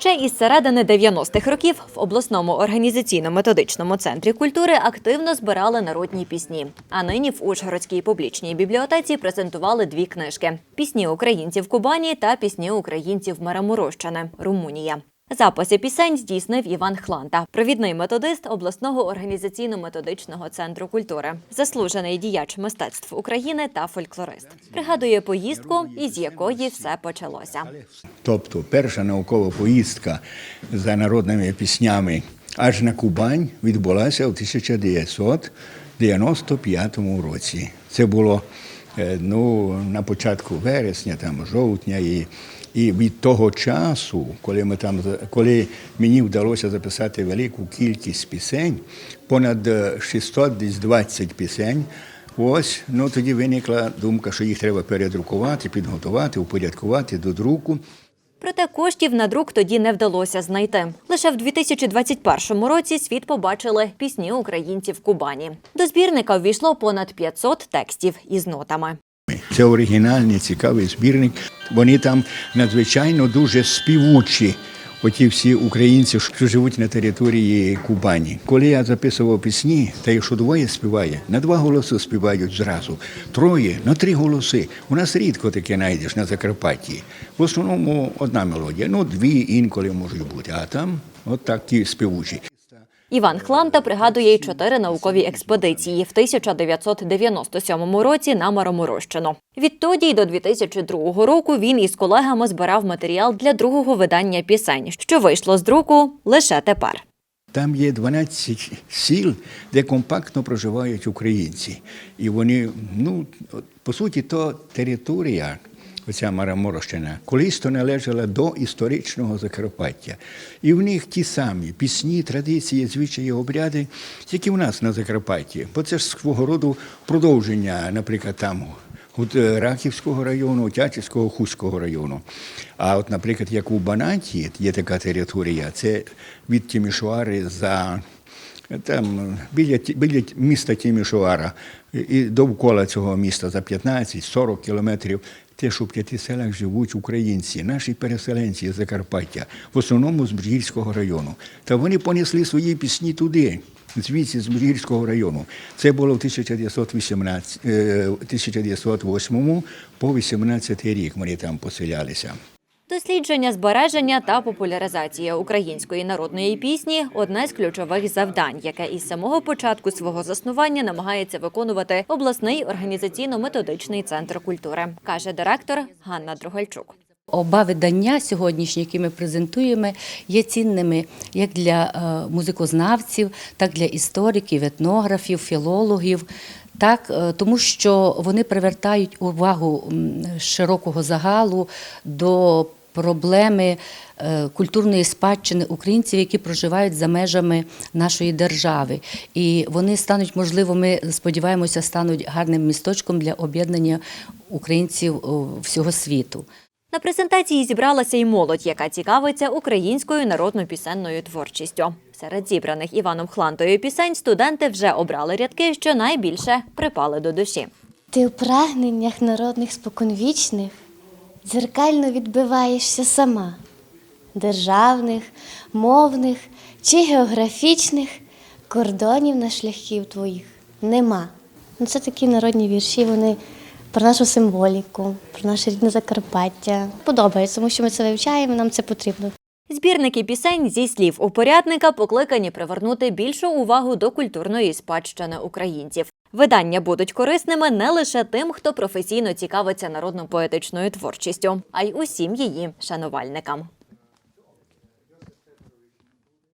Ще із середини 90-х років в обласному організаційно-методичному центрі культури активно збирали народні пісні. А нині в Ужгородській публічній бібліотеці презентували дві книжки: пісні українців Кубані та пісні українців Мараморощини Румунія. Записи пісень здійснив Іван Хланта, провідний методист обласного організаційно-методичного центру культури, заслужений діяч мистецтв України та фольклорист. Пригадує поїздку, із якої все почалося. Тобто перша наукова поїздка за народними піснями аж на Кубань відбулася у 1995 році. Це було е, ну, на початку вересня, там, жовтня. І, і від того часу, коли, ми там, коли мені вдалося записати велику кількість пісень, понад е, 620 пісень, Ось, ну тоді виникла думка, що їх треба передрукувати, підготувати, упорядкувати до друку. Проте коштів на друк тоді не вдалося знайти. Лише в 2021 році світ побачили пісні українців в Кубані. До збірника ввійшло понад 500 текстів із нотами. Це оригінальний, цікавий збірник. Вони там надзвичайно дуже співучі. Оті всі українці, що живуть на території Кубані. Коли я записував пісні, та якщо двоє співає, на два голоси співають зразу. Троє на три голоси. У нас рідко таке знайдеш на Закарпатті. В основному одна мелодія. Ну, дві інколи можуть бути, а там от такі співучі. Іван Хланта пригадує й чотири наукові експедиції в 1997 році на Мароморощину. Відтоді й до 2002 року він із колегами збирав матеріал для другого видання пісень, що вийшло з друку лише тепер. Там є 12 сіл, де компактно проживають українці. І вони, ну, по суті, то територія, оця Мараморощина, колись то належала до історичного Закарпаття. І в них ті самі пісні, традиції, звичаї, обряди, які в нас на Закарпатті. Бо це ж свого роду продовження, наприклад, там от е, Рахівського району, Тячівського, Хуського району. А от, наприклад, як у Банаті є така територія, це від Тімішуари за там біля, біля міста Тімішуара і- довкола цього міста за 15-40 кілометрів. Те, що в п'яти селах живуть українці, наші переселенці з Закарпаття, в основному з Брігільського району. Та вони понесли свої пісні туди, звідси з Брігільського району. Це було в 1918, е, 1908 по 18 рік вони там поселялися. Дослідження, збереження та популяризація української народної пісні одне з ключових завдань, яке із самого початку свого заснування намагається виконувати обласний організаційно-методичний центр культури, каже директор Ганна Другальчук. Оба видання сьогоднішні, які ми презентуємо, є цінними як для е, музикознавців, так для істориків, етнографів, філологів. Так, е, тому що вони привертають увагу широкого загалу до проблеми е, культурної спадщини українців, які проживають за межами нашої держави. І вони стануть, можливо, ми сподіваємося, стануть гарним місточком для об'єднання українців всього світу. На презентації зібралася й молодь, яка цікавиться українською народно-пісенною творчістю. Серед зібраних Іваном Хлантою пісень студенти вже обрали рядки, що найбільше припали до душі. Ти у прагненнях народних споконвічних дзеркально відбиваєшся сама, державних, мовних чи географічних кордонів на шляхів твоїх нема. Ну, це такі народні вірші, вони про нашу символіку, про наше рідне Закарпаття. Подобається, тому що ми це вивчаємо, нам це потрібно. Збірники пісень зі слів упорядника покликані привернути більшу увагу до культурної спадщини українців. Видання будуть корисними не лише тим, хто професійно цікавиться народно-поетичною творчістю, а й усім її шанувальникам.